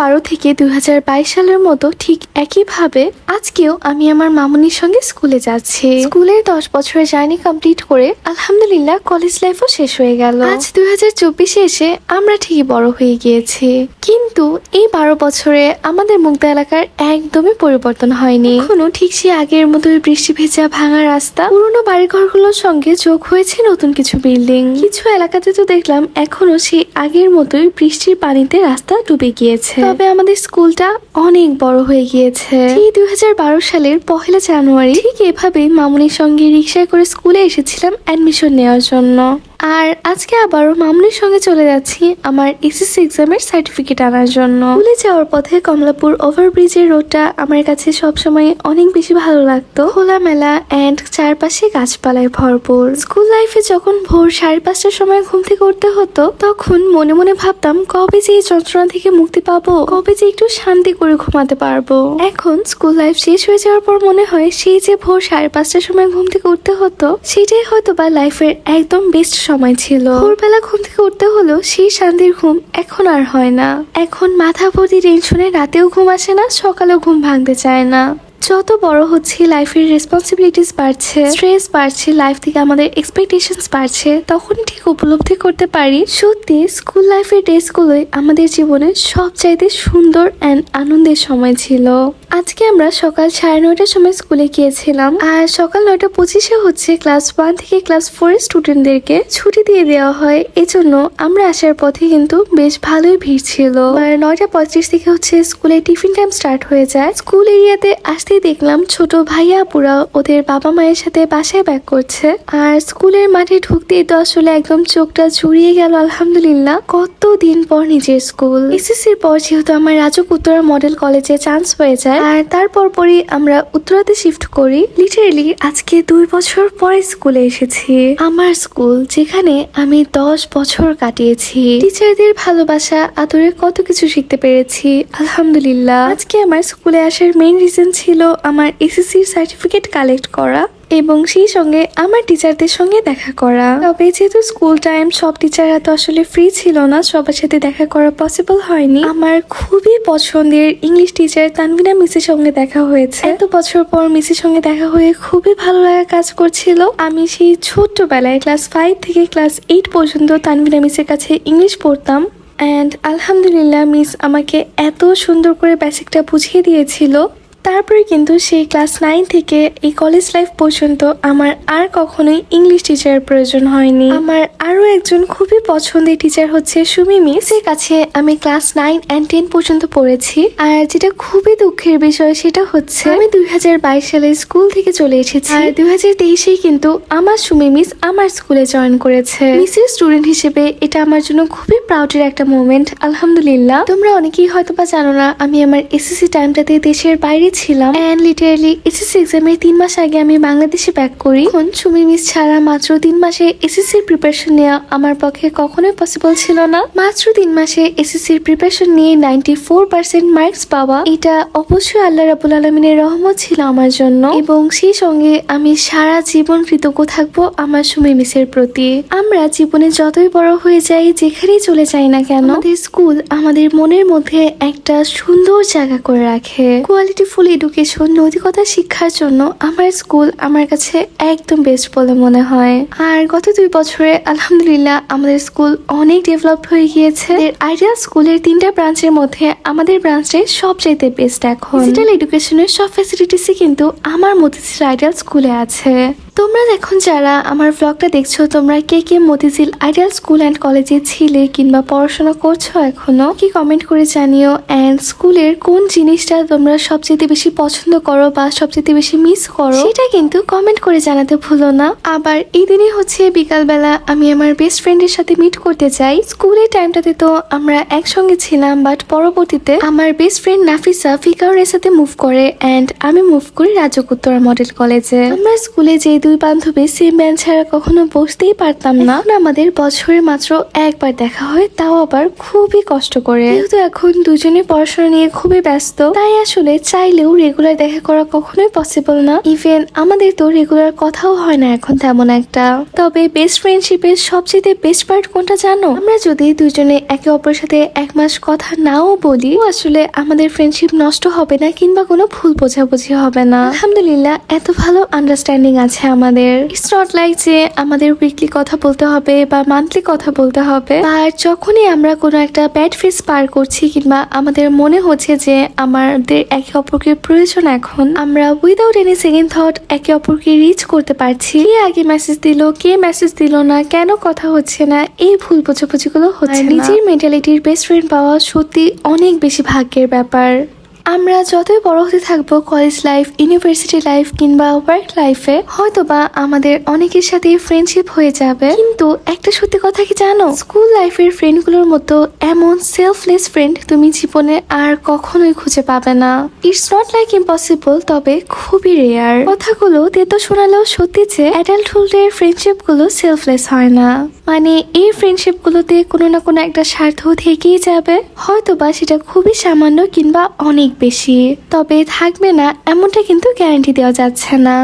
বারো থেকে দুই হাজার বাইশ সালের মতো ঠিক একইভাবে আজকেও আমি আমার মামুনির সঙ্গে স্কুলে যাচ্ছি। স্কুলের দশ বছরের জার্নি কমপ্লিট করে আলহামদুলিল্লাহ কলেজ লাইফও শেষ হয়ে গেল। আজ চব্বিশে এসে আমরা ঠিকই বড় হয়ে গিয়েছি। কিন্তু এই বারো বছরে আমাদের মুগ্ধা এলাকার একদমই পরিবর্তন হয়নি। এখনও ঠিক সে আগের মতোই বৃষ্টি ভেজা ভাঙা রাস্তা, পুরোনো বাড়িঘরগুলোর সঙ্গে যোগ হয়েছে নতুন কিছু বিল্ডিং। কিছু এলাকাতে তো দেখলাম এখনও সেই আগের মতোই বৃষ্টির পানিতে রাস্তা ডুবে গিয়েছে। তবে আমাদের স্কুলটা অনেক বড় হয়ে গিয়েছে। এই দুই হাজার বারো সালের পহেলা জানুয়ারি ঠিক এভাবেই মামুনির সঙ্গে রিক্সায় করে স্কুলে এসেছিলাম অ্যাডমিশন নেওয়ার জন্য। আর আজকে আবারও মামুনির সঙ্গে চলে যাচ্ছি আমার এসএসসি এক্সামের সার্টিফিকেট আনার জন্য। স্কুলে যাওয়ার পথে কমলাপুর ওভারব্রিজের রোডটা আমার কাছে সবসময় অনেক বেশি ভালো লাগতো। খোলামেলা অ্যান্ড চারপাশে গাছপালায় ভরপুর। স্কুল লাইফে যখন ভোর সাড়ে পাঁচটার সময় ঘুম থেকে উঠতে হতো, তখন মনে মনে ভাবতাম, কবে যে এই যন্ত্রণা থেকে মুক্তি পাবো, কবে যে একটু শান্তি করে ঘুমাতে পারব। এখন স্কুল লাইফ শেষ হয়ে যাওয়ার পর মনে হয়, সেই যে ভোর সাড়ে পাঁচটার সময় ঘুম থেকে উঠতে হতো, সেটাই হয়তো বা লাইফের একদম বেস্ট সময়। ছিল। ভোরবেলা ঘুম থেকে উঠতে হলো সেই শান্তির ঘুম এখন আর হয় না। এখন মাথা ভর্তি টেনশনে রাতেও ঘুম আসে না, সকালেও ঘুম ভাঙতে চায় না। যত বড় হচ্ছে লাইফের রেসপন্সিবিলিটিস বাড়ছে স্ট্রেস বাড়ছে লাইফ থেকে আমাদের এক্সপেকটেশনস বাড়ছে, তখনই ঠিক উপলব্ধি করতে পারি। সত্যি স্কুল লাইফের ডেসগুলোই আমাদের জীবনের সবচাইতে সুন্দর অ্যান্ড আনন্দের সময় ছিল। আজকে আমরা সকাল সাড়ে নয়টার সময় স্কুলে গিয়েছিলাম, আর সকাল নয়টা পঁচিশে হচ্ছে ক্লাস ওয়ান থেকে ক্লাস ফোর স্টুডেন্টদেরকে ছুটি দিয়ে দেওয়া হয়। এজন্য আমরা আসার পথে কিন্তু বেশ ভালোই ভিড় ছিল। আর নয়টা পঁয়ত্রিশ থেকে হচ্ছে স্কুলে টিফিন টাইম স্টার্ট হয়ে যায়। স্কুল এরিয়াতে আসতেই দেখলাম ছোট ভাইয়া আপুরা ওদের বাবা মায়ের সাথে বাসায় ব্যাক করছে। আর স্কুলের মাঠে ঢুকতেই তো আসলে একদম চোখটা জুড়িয়ে গেল, আলহামদুলিল্লাহ। কত দিন পর নিজের স্কুল। এসএসসির পর যেহেতু আমার রাজক উত্তরা মডেল কলেজে চান্স হয়ে যায়, আর তারপর পরই আমরা উত্তরাতে শিফট করি। লিটারেলি আজকে দুই বছর পরে স্কুলে এসেছি। আমার স্কুল যেখানে আমি দশ বছর কাটিয়েছি। টিচারদের ভালোবাসা, আদরে কত কিছু শিখতে পেরেছি, আলহামদুলিল্লাহ। আজকে আমার স্কুলে আসার মেইন রিজন ছিল আমার এসএসসির সার্টিফিকেট কালেক্ট করা এবং সেই সঙ্গে আমার টিচারদের সঙ্গে দেখা করা। তবে যেহেতু স্কুল টাইম সব টিচাররা তো আসলে ফ্রি ছিল না, সবার সাথে দেখা করা পসিবল হয়নি। আমার খুবই পছন্দের ইংলিশ টিচার তানভিনা মিসের সঙ্গে দেখা হয়েছে। এত বছর পর মিসের সঙ্গে দেখা হয়ে খুবই ভালো লাগা কাজ করছিল। আমি সেই ছোট্টবেলায় ক্লাস ফাইভ থেকে ক্লাস এইট পর্যন্ত তানভিনা মিসের কাছে ইংলিশ পড়তাম অ্যান্ড আলহামদুলিল্লাহ মিস আমাকে এত সুন্দর করে বেসিকটা বুঝিয়ে দিয়েছিল। তারপরে কিন্তু সেই ক্লাস নাইন থেকে এই কলেজ লাইফ পর্যন্ত আমার আর কখনোই ইংলিশ টিচারের প্রয়োজন হয়নি। আমার আরও একজন খুবই পছন্দের টিচার হচ্ছে সুমি মিস এর কাছে আমি ক্লাস নাইন অ্যান্ড টেন পর্যন্ত পড়েছি। আর যেটা খুবই দুঃখের বিষয় সেটা হচ্ছে, আমি দু হাজার বাইশ সালে স্কুল থেকে চলে এসেছি। আর দুই হাজার কিন্তু আমার সুমি মিস আমার স্কুলে জয়েন করেছে। মিসের স্টুডেন্ট হিসেবে এটা আমার জন্য খুবই প্রাউডের একটা মোমেন্ট আলহামদুলিল্লাহ। তোমরা অনেকেই হয়তো বা জানো না, আমি আমার এসএসসি টাইমটাতে দেশের বাইরে ছিলাম অ্যান্ড লিটারালি এসএসসি এক্সামের তিন মাস আগে আমি বাংলাদেশে ব্যাক করি। এখন সুমি মিস ছাড়া মাত্র তিন মাসে এসএসসির প্রিপারেশন নেওয়া আমার পক্ষে কখনোই পসিবল ছিল না। মাত্র তিন মাসে এসএসসির প্রিপারেশন নিয়ে নাইনটি ফোর পার্সেন্ট মার্কস পাওয়া, এটা অবশ্যই আল্লাহ রাবুল আলমিনের রহমত ছিল আমার জন্য। এবং সেই সঙ্গে আমি সারা জীবন কৃতজ্ঞ থাকব আমার সুমি মিসের প্রতি। আমরা জীবনে যতই বড় হয়ে যাই, যেখানেই চলে যাই না কেন স্কুল আমাদের মনের মধ্যে একটা সুন্দর জায়গা করে রাখে। কোয়ালিটি ফুল এডুকেশন, নৈতিকতা শিক্ষার জন্য আমার স্কুল আমার কাছে একদম বেস্ট বলে মনে হয়। আর গত দুই বছরে আলহামদুলিল্লাহ আমাদের স্কুল অনেক ডেভেলপ হয়ে গিয়েছে। আইডিয়াল স্কুলের তিনটা ব্রাঞ্চের মধ্যে আমাদের ব্রাঞ্চে সবচাইতে বেস্ট এখন। ডিজিটাল এডুকেশনের সব ফ্যাসিলিটিসই কিন্তু আমার মতিঝিল আইডিয়াল স্কুলে আছে। তোমরা এখন যারা আমার ব্লগটা দেখছ, তোমরা কে কে মতিঝিল আইডিয়াল স্কুল অ্যান্ড কলেজে ছিলে কিংবা পড়াশোনা করছ এখনও, কি কমেন্ট করে জানিও অ্যান্ড স্কুলের কোন জিনিসটা তোমরা সবচেয়ে বেশি পছন্দ করো বা সবচেয়ে বেশি মিস করো, সেটা কিন্তু কমেন্ট করে জানাতে ভুলো না। আবার এই দিনই হচ্ছে বিকালবেলা আমি আমার বেস্ট ফ্রেন্ডের সাথে মিট করতে যাই। স্কুলের টাইমটাতে তো আমরা একসঙ্গে ছিলাম বাট পরবর্তীতে আমার বেস্ট ফ্রেন্ড নাফিসা ফিকারের সাথে মুভ করে অ্যান্ড আমি মুভ করি রাজক উত্তরা মডেল কলেজে আমরা স্কুলে যে দুই বান্ধবী সেম বেঞ্চ ছাড়া কখনো বসতেই পারতাম না। আমাদের বছরে মাত্র একবার দেখা হয়, তাও আবার খুবই কষ্ট করে। যেহেতু এখন দুজনে পড়াশোনা নিয়ে খুবই ব্যস্ত, তাই আসলে চাইলেও রেগুলার দেখা করা কখনোই পসিবল না। ইভেন আমাদের তো রেগুলার কথাও হয় না এখন তেমন একটা। তবে বেস্ট ফ্রেন্ডশিপের সবচেয়ে বেস্ট পার্ট কোনটা জানো? আমরা যদি দুজনে একে অপরের সাথে এক মাস কথা নাও বলি আসলে আমাদের ফ্রেন্ডশিপ নষ্ট হবে না কিংবা কোনো ভুল বোঝাবুঝি হবে না। আলহামদুলিল্লাহ, এত ভালো আন্ডারস্ট্যান্ডিং আছে আমাদের ইটস নট লাইক যে আমাদের উইকলি কথা বলতে হবে বা মান্থলি কথা বলতে হবে। আর যখনই আমরা কোনো একটা ব্যাড ফেস পার করছি কিংবা আমাদের মনে হচ্ছে যে আমাদের একে অপরকে প্রয়োজন এখন আমরা উইদাউট এনি সেকেন্ড থট একে অপরকে রিচ করতে পারছি। কে আগে মেসেজ দিল কে মেসেজ দিল না কেন কথা হচ্ছে না এই ভুল বোঝাবুঝিগুলো হচ্ছে নিজের মেন্টালিটির বেস্ট ফ্রেন্ড পাওয়া সত্যি অনেক বেশি ভাগ্যের ব্যাপার। আমরা যতই বড় হতে থাকব কলেজ লাইফ ইউনিভার্সিটি লাইফ কিংবা ওয়ার্ক লাইফে হয়তো বা আমাদের অনেকের সাথে ফ্রেন্ডশিপ হয়ে যাবে। কিন্তু একটা সত্যি কথা কি জানো? স্কুল লাইফের ফ্রেন্ডগুলোর মতো এমন সেলফলেস ফ্রেন্ড তুমি জীবনে আর কখনোই খুঁজে পাবে না। ইটস নট লাইক ইম্পসিবল তবে খুবই রেয়ার কথাগুলো তেতো শোনালেও সত্যি যে অ্যাডাল্টহুডের ফ্রেন্ডশিপগুলো সেলফলেস হয় না। মানে এই ফ্রেন্ডশিপ গুলোতে কোনো না কোনো একটা স্বার্থ থেকেই যাবে। হয়তো বা সেটা খুবই সামান্য কিংবা অনেক বেশি, তবে থাকবে না, এমনটা কিন্তু গ্যারান্টি দেওয়া যাচ্ছে না।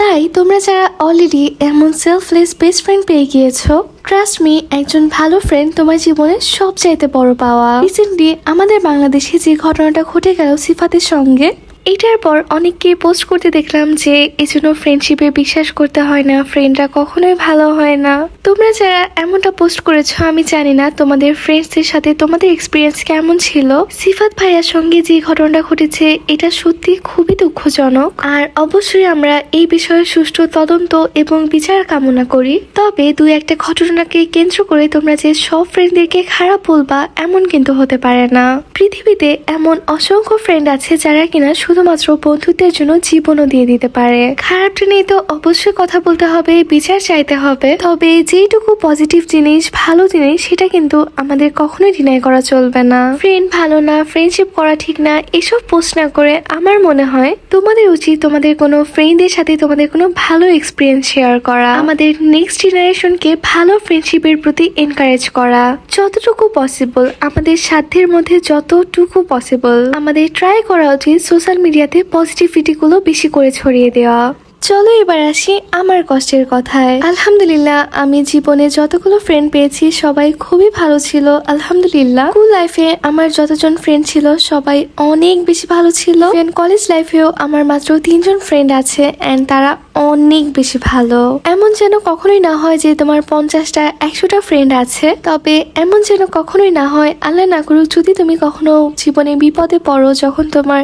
তাই তোমরা যারা অলরেডি এমন সেলফলেস বেস্ট ফ্রেন্ড পেয়ে গিয়েছো ট্রাস্ট মি একজন ভালো ফ্রেন্ড তোমার জীবনে সবচাইতে বড় পাওয়া। রিসেন্টলি আমাদের বাংলাদেশে যে ঘটনাটা ঘটে গেল সিফাতের সঙ্গে এটার পর অনেককে পোস্ট করতে দেখলাম যে এজন্য ফ্রেন্ডশিপে বিশ্বাস করতে হয় না ফ্রেন্ডরা কখনোই ভালো হয় না। তোমরা যারা এমনটা পোস্ট করেছ, আমি জানি না তোমাদের ফ্রেন্ডসদের সাথে তোমাদের এক্সপিরিয়েন্স কেমন ছিল। সিফাত ভাইয়ার সঙ্গে যে ঘটনাটা ঘটেছে, এটা সত্যি খুবই দুঃখজনক। আর অবশ্যই আমরা এই বিষয়ে সুষ্ঠু তদন্ত এবং বিচার কামনা করি। তবে দু একটা ঘটনাকে কেন্দ্র করে তোমরা যে সব ফ্রেন্ডদেরকে খারাপ বলবা, এমন কিন্তু হতে পারে না। পৃথিবীতে এমন অসংখ্য ফ্রেন্ড আছে যারা কিনা শুধুমাত্র বন্ধুত্বের জন্য জীবনও দিয়ে দিতে পারে। খারাপটা নিয়ে তো অবশ্যই কথা বলতে হবে, বিচার চাইতে হবে। তবে যেটুকু পজিটিভ জিনিস, ভালো জিনিস, সেটা কিন্তু আমাদের কখনোই ডিনাই করা চলবে না। ফ্রেন্ড ভালো না ফ্রেন্ডশিপ করা ঠিক না, এসব পোস্ট না করে আমার মনে হয় তোমাদের উচিত তোমাদের কোনো ফ্রেন্ডের সাথে তোমাদের কোনো ভালো এক্সপিরিয়েন্স শেয়ার করা। আমাদের নেক্সট জেনারেশনকে ভালো ফ্রেন্ডশিপের প্রতি এনকারেজ করা। যতটুকু পসিবল আমাদের সাধ্যের মধ্যে যতটুকু পসিবল আমাদের ট্রাই করা উচিত সোশ্যাল মিডিয়াতে পজিটিভিটিগুলো বেশি করে ছড়িয়ে দেওয়া। চলো এবার আসি আমার কষ্টের কথায়। আলহামদুলিল্লাহ, আমি জীবনে যতগুলো ফ্রেন্ড পেয়েছি, সবাই খুবই ভালো ছিল। আলহামদুলিল্লাহ স্কুল লাইফে আমার যতজন ফ্রেন্ড ছিল, সবাই অনেক বেশি ভালো ছিল। কলেজ লাইফেও আমার মাত্র তিনজন ফ্রেন্ড আছে অ্যান্ড তারা অনেক বেশি ভালো। এমন যেন কখনোই না হয় যে তোমার পঞ্চাশটা, একশোটা ফ্রেন্ড আছে। তবে এমন যেন কখনোই না হয়, আল্লাহ না করুক, যদি তুমি কখনো জীবনে বিপদে পড়ো, যখন তোমার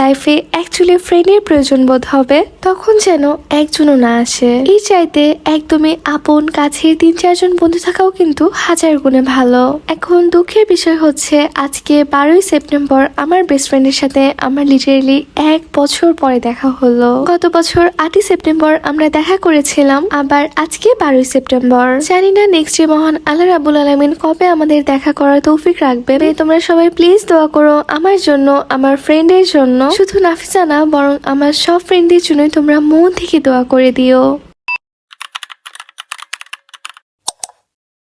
লাইফে অ্যাকচুয়ালি ফ্রেন্ডের প্রয়োজন বোধ হবে, তখন যেন একজনও না আসে। এই চাইতে একদমই আপন কাছে তিন, চারজন বন্ধু থাকাও কিন্তু হাজার গুণে ভালো। এখন দুঃখের বিষয় হচ্ছে, আজকে বারোই সেপ্টেম্বর আমার বেস্ট ফ্রেন্ডের সাথে আমার লিটারেলি এক বছর পরে দেখা হলো। গত বছর আটই সেপ্টেম্বর আমরা দেখা করেছিলাম, আবার আজকে বারোই সেপ্টেম্বর। জানি না নেক্সট ডে মহান আল্লাহ রাবুল আলমিন কবে আমাদের দেখা করার তৌফিক রাখবে তোমরা সবাই প্লিজ দোয়া করো আমার জন্য, আমার ফ্রেন্ডের জন্য। শুধু নাফিসা না, বরং আমার সব ফ্রেন্ডের জন্যই তোমরা মন থেকে দোয়া করে দিও।